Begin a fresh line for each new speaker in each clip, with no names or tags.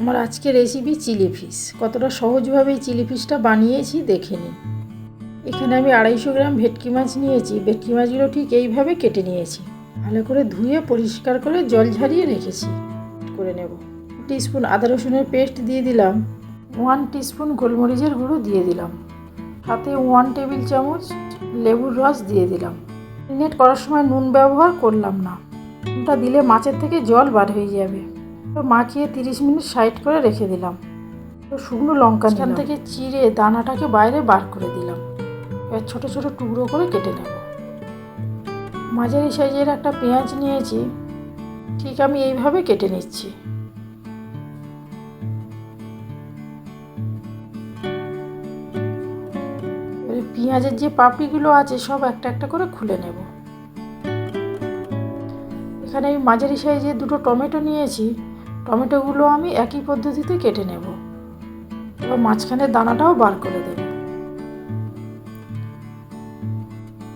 আমার আজকে recipe chilli fish কতটা সহজভাবে চিলি ফিশটা বানিয়েছি দেখে নিন। এখানে আমি আড়াইশো গ্রাম ভেটকি মাছ নিয়েছি। ভেটকি মাছগুলো ঠিক এইভাবে কেটে নিয়েছি। ভালো করে ধুয়ে পরিষ্কার করে জল ঝরিয়ে রেখেছি। করে নেব। টিস্পুন আদা রসুনের পেস্ট দিয়ে দিলাম। ওয়ান টিস্পুন গোলমরিচের গুঁড়ো দিয়ে দিলাম। সাথে ওয়ান টেবিল চামচ লেবুর রস দিয়ে দিলাম। মিনিট করার সময় নুন ব্যবহার করলাম না। নুনটা দিলে মাছের থেকে জল বার হয়ে যাবে। তো মাখিয়ে তিরিশ মিনিট সাইড করে রেখে দিলাম। তো শুকনো লঙ্কা এখান থেকে চিড়ে দানাটাকে বাইরে বার করে দিলাম। এবার ছোটো ছোটো টুকরো করে কেটে নেব। মাঝারি সাইজের একটা পেঁয়াজ নিয়েছি। ঠিক আমি এইভাবে কেটে নিচ্ছি। পেঁয়াজের যে পাপড়িগুলো আছে সব একটা একটা করে খুলে নেব। এখানে আমি মাঝারি সাইজের দুটো টমেটো নিয়েছি। টমেটোগুলো আমি একই পদ্ধতিতে কেটে নেব। এবার মাঝখানের দানাটাও বার করে দেব।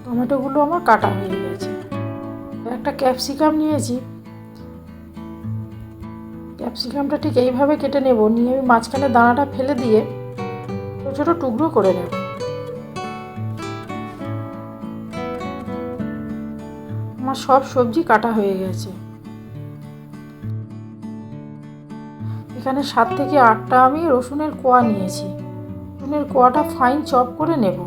টমেটোগুলো আমার কাটা হয়ে গেছে। একটা ক্যাপসিকাম নিয়েছি। ক্যাপসিকামটা ঠিক এইভাবে কেটে নেব। নিয়ে আমি মাঝখানে দানাটা ফেলে দিয়ে ছোটো ছোটো টুকরো করে নেব। আমার সব সবজি কাটা হয়ে গেছে। এখানে সাত থেকে আটটা আমি রসুনের কোয়া নিয়েছি। রসুনের কোয়াটা ফাইন চপ করে নেব।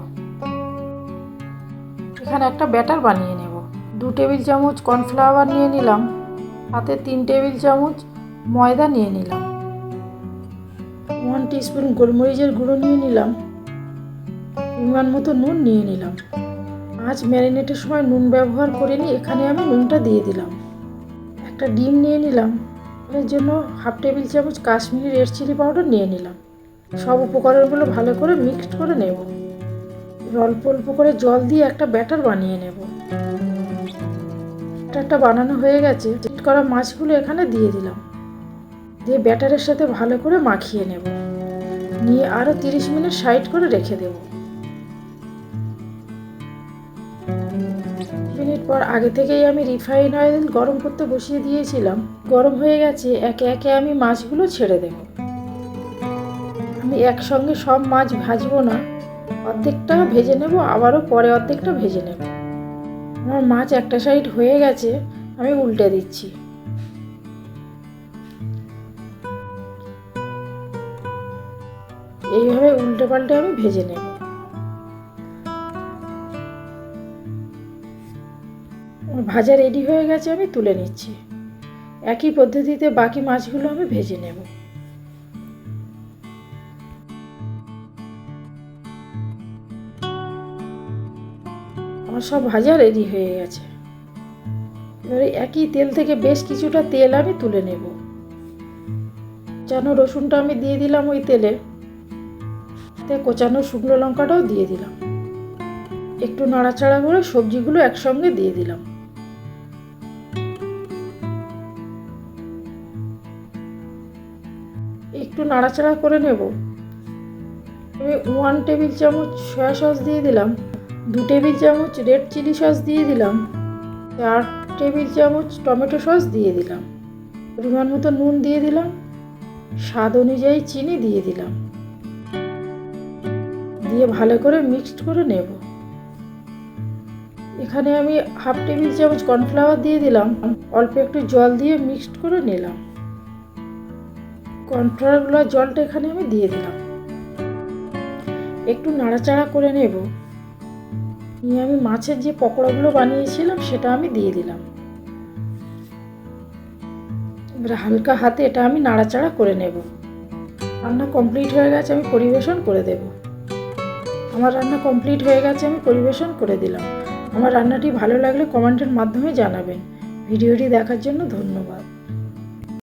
এখানে একটা ব্যাটার বানিয়ে নেব। দু টেবিল চামচ কর্নফ্লাওয়ার নিয়ে নিলাম। হাতে তিন টেবিল চামচ ময়দা নিয়ে নিলাম। ওয়ান টিস্পুন গোলমরিচের গুঁড়ো নিয়ে নিলাম। পরিমাণ মতো নুন নিয়ে নিলাম। মাছ ম্যারিনেটের সময় নুন ব্যবহার করিনি এখানে আমি নুনটা দিয়ে দিলাম। একটা ডিম নিয়ে নিলাম। এর জন্য হাফ টেবিল চামচ কাশ্মীরি রেড চিলি পাউডার নিয়ে নিলাম। সব উপকরণগুলো ভালো করে মিক্সড করে নেব। অল্প অল্প করে জল দিয়ে একটা ব্যাটার বানিয়ে নেব। ব্যাটারটা বানানো হয়ে গেছে। চিট করা মাছগুলো এখানে দিয়ে দিলাম। দিয়ে ব্যাটারের সাথে ভালো করে মাখিয়ে নেব। নিয়ে আরও তিরিশ মিনিট সাইড করে রেখে দেব। মিনিট পর আগে থেকেই আমি রিফাইন অয়েল গরম করতে বসিয়ে দিয়েছিলাম। গরম হয়ে গেছে, একে একে আমি মাছগুলো ছেড়ে দেব। আমি একসঙ্গে সব মাছ ভাজবো না, অর্ধেকটা ভেজে নেব, আবারও পরে অর্ধেকটা ভেজে নেব। আমার মাছ একটা সাইড হয়ে গেছে, আমি উল্টে দিচ্ছি। এইভাবে উল্টে পাল্টে আমি ভেজে নেব। ভাজা রেডি হয়ে গেছে আমি তুলে নিচ্ছি। একই পদ্ধতিতে বাকি মাছগুলো আমি ভেজে নেব। আমার সব ভাজা রেডি হয়ে গেছে। এবারে একই তেল থেকে বেশ কিছুটা তেল আমি তুলে নেব। যেন রসুনটা আমি দিয়ে দিলাম ওই তেলে। কোচানো শুকনো লঙ্কাটাও দিয়ে দিলাম। একটু নাড়াচাড়া করে সবজিগুলো একসঙ্গে দিয়ে দিলাম। একটু নাড়াচাড়া করে নেব। আমি ওয়ান টেবিল চামচ সয়া সস দিয়ে দিলাম, দু টেবিল চামচ রেড চিলি সস দিয়ে দিলাম, চার টেবিল চামচ টমেটো সস দিয়ে দিলাম। পরিমাণ মতো নুন দিয়ে দিলাম, স্বাদ অনুযায়ী চিনি দিয়ে দিলাম। দিয়ে ভালো করে মিক্সড করে নেব। এখানে আমি হাফ টেবিল চামচ কর্নফ্লাওয়ার দিয়ে দিলাম, অল্প একটু জল দিয়ে মিক্সড করে নিলাম। কর্নফ্লাওয়ারগুলো জলটা এখানে আমি দিয়ে দিলাম। একটু নাড়াচাড়া করে নেব। নিয়ে আমি মাছের যে পকোড়াগুলো বানিয়েছিলাম, সেটা আমি দিয়ে দিলাম। এবার হালকা হাতে এটা আমি নাড়াচাড়া করে নেব। রান্না কমপ্লিট হয়ে গেছে, আমি পরিবেশন করে দেব। আমার রান্না কমপ্লিট হয়ে গেছে, আমি পরিবেশন করে দিলাম। আমার রান্নাটি ভালো লাগলে কমেন্টের মাধ্যমে জানাবেন। ভিডিওটি দেখার জন্য ধন্যবাদ।